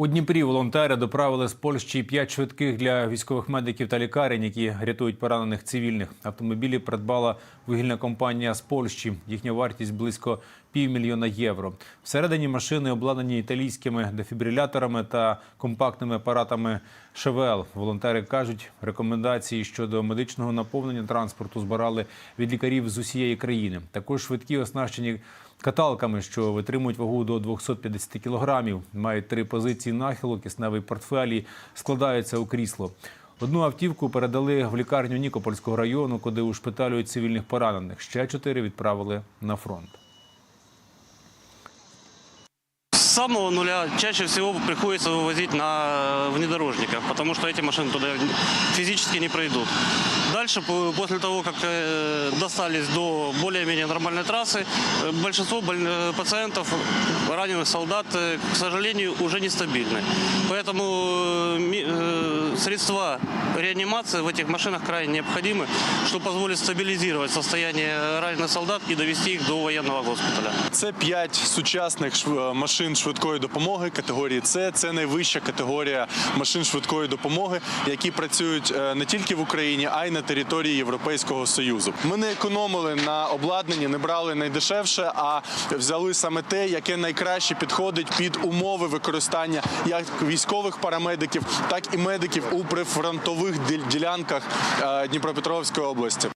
У Дніпрі волонтери доправили з Польщі п'ять швидких для військових медиків та лікарень, які рятують поранених цивільних. Автомобілі придбала вугільна компанія з Польщі. Їхня вартість близько півмільйона євро. Всередині машини обладнані італійськими дефібриляторами та компактними апаратами ШВЛ. Волонтери кажуть, рекомендації щодо медичного наповнення транспорту збирали від лікарів з усієї країни. Також швидкі оснащені каталками, що витримують вагу до 250 кілограмів. Мають три позиції нахилу, кисневий портфелі, складаються у крісло. Одну автівку передали в лікарню Нікопольського району, куди ушпиталюють цивільних поранених. Ще чотири відправили на фронт. Самого нуля чаще всего приходится вывозить на внедорожниках, потому что эти машины туда физически не пройдут. Дальше, по- после того, как э, достались до более-менее нормальной трассы, э, большинство боль- э, пациентов, раненых солдат, э, к сожалению, уже нестабильны. Поэтому э, э, средства реанимации в этих машинах крайне необходимы, что позволит стабилизировать состояние раненых солдат и довести их до военного госпиталя. Це п'ять сучасних машин швидкої допомоги категорії С. Це найвища категорія машин швидкої допомоги, які працюють е, не тільки в Україні, а й на території Європейського союзу. Ми не економили на обладнанні, не брали найдешевше, а взяли саме те, яке найкраще підходить під умови використання як військових парамедиків, так і медиків у прифронтових ділянках е, Дніпропетровської області.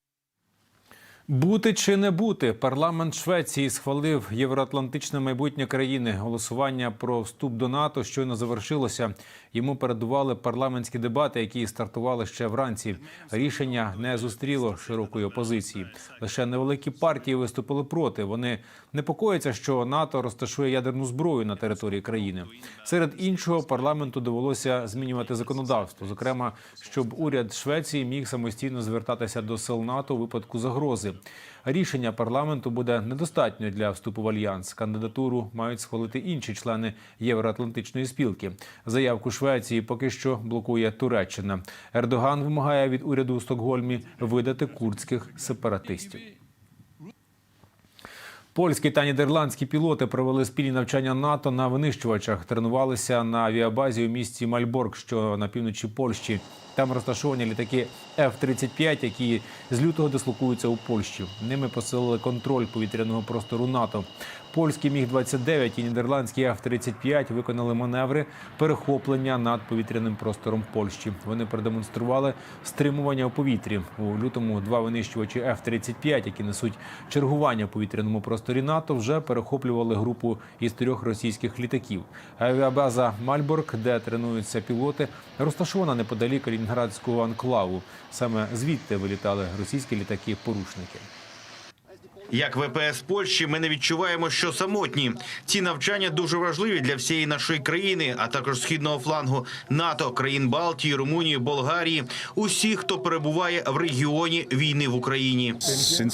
Бути чи не бути, парламент Швеції схвалив євроатлантичне майбутнє країни. Голосування про вступ до НАТО щойно завершилося. Йому передували парламентські дебати, які стартували ще вранці. Рішення не зустріло широкої опозиції. Лише невеликі партії виступили проти. Вони непокояться, що НАТО розташує ядерну зброю на території країни. Серед іншого парламенту довелося змінювати законодавство, зокрема, щоб уряд Швеції міг самостійно звертатися до сил НАТО у випадку загрози. Рішення парламенту буде недостатньо для вступу в альянс. Кандидатуру мають схвалити інші члени Євроатлантичної спілки. Заявку Швеції поки що блокує Туреччина. Ердоган вимагає від уряду у Стокгольмі видати курдських сепаратистів. Польські та нідерландські пілоти провели спільні навчання НАТО на винищувачах. Тренувалися на авіабазі у місті Мальборг, що на півночі Польщі. Там розташовані літаки F-35, які з лютого дислокуються у Польщі. Ними посилили контроль повітряного простору НАТО. Польський міг 29 і нідерландський F-35 виконали маневри перехоплення над повітряним простором Польщі. Вони продемонстрували стримування у повітрі. У лютому два винищувачі F-35, які несуть чергування у повітряному просторі НАТО, вже перехоплювали групу із трьох російських літаків. Авіабаза Мальборг, де тренуються пілоти, розташована неподалік Калінінградського анклаву. Саме звідти вилітали російські літаки-порушники. Як ВПС Польщі, ми не відчуваємо, що самотні. Ці навчання дуже важливі для всієї нашої країни, а також східного флангу НАТО, країн Балтії, Румунії, Болгарії, усіх, хто перебуває в регіоні війни в Україні. Uh,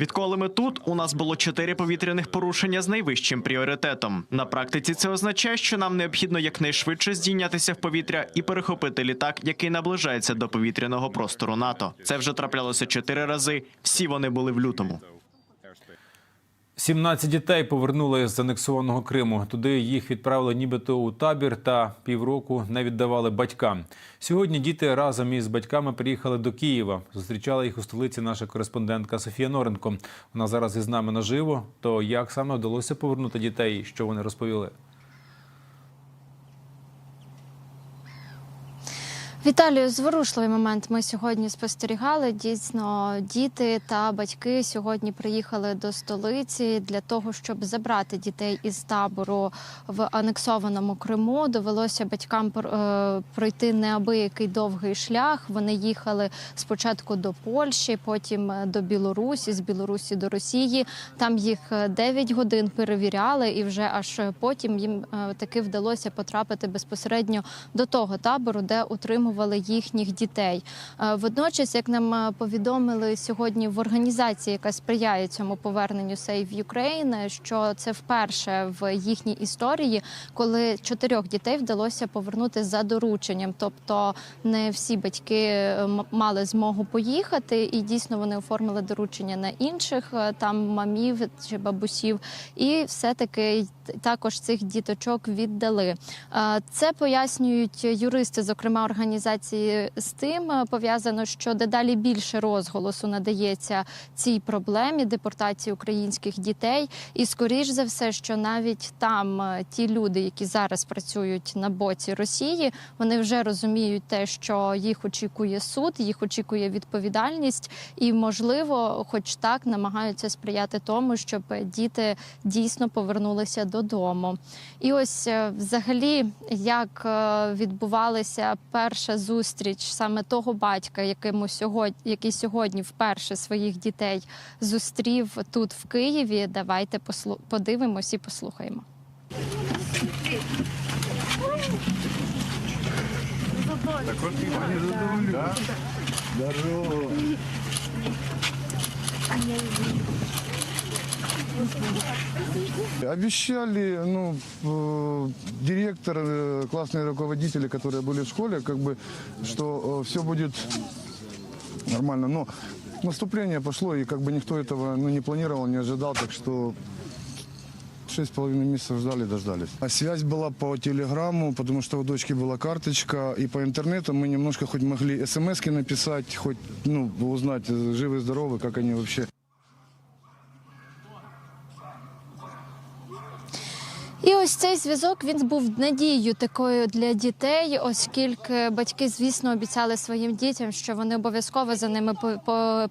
Відколи ми тут, у нас було чотири повітряних порушення з найвищим пріоритетом. На практиці це означає, що нам необхідно якнайшвидше здійнятися в повітря і перехопити літак, який наближається до повітряного простору НАТО. Це вже траплялося чотири рази. Всі вони були в лютому. 17 дітей повернули з анексованого Криму. Туди їх відправили нібито у табір та півроку не віддавали батькам. Сьогодні діти разом із батьками приїхали до Києва. Зустрічала їх у столиці наша кореспондентка Софія Норенко. Вона зараз із нами наживо. То як саме вдалося повернути дітей? Що вони розповіли? Віталію, зворушливий момент. Ми сьогодні спостерігали. Дійсно, діти та батьки сьогодні приїхали до столиці для того, щоб забрати дітей із табору в анексованому Криму. Довелося батькам е, пройти неабиякий довгий шлях. Вони їхали спочатку до Польщі, потім до Білорусі, з Білорусі до Росії. Там їх 9 годин перевіряли, і вже аж потім їм е, таки вдалося потрапити безпосередньо до того табору, де утримували підтримували їхніх дітей. Е, Водночас, як нам е, повідомили сьогодні в організації, яка сприяє цьому поверненню Save Ukraine, що це вперше в їхній історії, коли чотирьох дітей вдалося повернути за дорученням. Тобто не всі батьки е, мали змогу поїхати, і дійсно вони оформили доручення на інших там мамів чи бабусів, і все-таки також цих діточок віддали. Це пояснюють юристи, зокрема організації з тим е, пов'язано, що дедалі більше розголосу надається цій проблемі депортації українських дітей, і скоріш за все, що навіть там е, ті люди, які зараз працюють на боці Росії, вони вже розуміють те, що їх очікує суд, їх очікує відповідальність, і можливо, хоч так намагаються сприяти тому, щоб діти дійсно повернулися додому. І ось е, взагалі, як відбувалася перша зустріч саме того батька, якому сьогодні, який сьогодні вперше своїх дітей зустрів тут в Києві. Давайте послу- подивимось і послухаємо. Обещали, ну, э, директор, э, классные руководители, которые были в школе, как бы, что все будет нормально. Но наступление пошло, и как бы никто этого ну, не планировал, не ожидал, так что шесть с половиной месяцев ждали, дождались. А связь была по телеграмму, потому что у дочки была карточка, и по интернету мы немножко хоть могли смс написать, хоть, ну, узнать, э, живы-здоровы, как они вообще. І ось цей зв'язок він був надією такою для дітей, оскільки батьки, звісно, обіцяли своїм дітям, що вони обов'язково за ними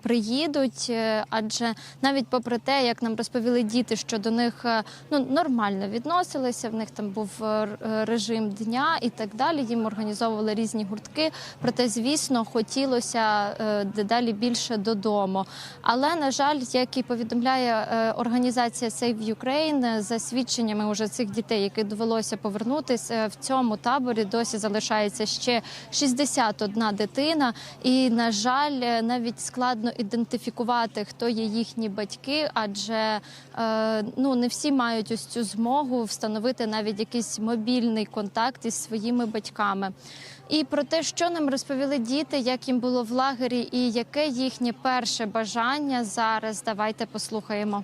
приїдуть. е, Адже навіть попри те, як нам розповіли діти, що до них е, ну нормально відносилися, в них там був е, режим дня і так далі. Їм організовували різні гуртки. Проте, звісно, хотілося дедалі більше додому. Але на жаль, як і повідомляє організація Save Ukraine, за свідченнями уже цих дітей, яких довелося повернутися е, в цьому таборі, досі залишається ще 61 дитина. І на жаль, е, навіть складно ідентифікувати, хто є їхні батьки, адже е, ну не всі мають ось цю змогу встановити навіть якийсь мобільний контакт із своїми батьками. І про те, що нам розповіли діти, як їм було в лагері, і яке їхнє перше бажання зараз. Давайте послухаємо.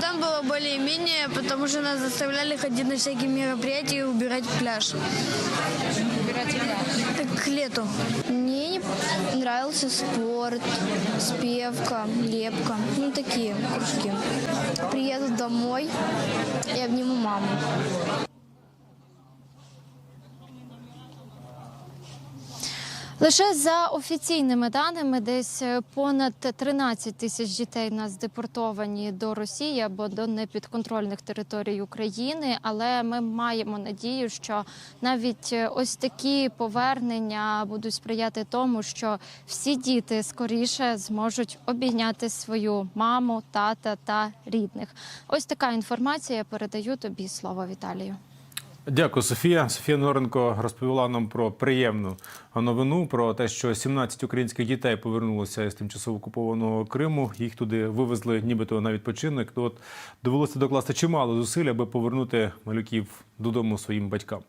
Там было более-менее, потому что нас заставляли ходить на всякие мероприятия и убирать пляж. Убирать пляж? Так, к лету. Мне нравился спорт, спевка, лепка. Ну, такие кружки. Приеду домой и обниму маму. Лише за офіційними даними, десь е, понад 13 тисяч дітей нас депортовані до Росії або до непідконтрольних територій України. Але ми маємо надію, що навіть е, ось такі повернення будуть сприяти тому, що всі діти скоріше зможуть обійняти свою маму, тата та рідних. Ось така інформація. Я передаю тобі слово Віталію. Дякую, Софія. Софія Норенко розповіла нам про приємну новину про те, що 17 українських дітей повернулися із тимчасово окупованого Криму. Їх туди вивезли, нібито на відпочинок. То от довелося докласти чимало зусиль, аби повернути малюків додому своїм батькам.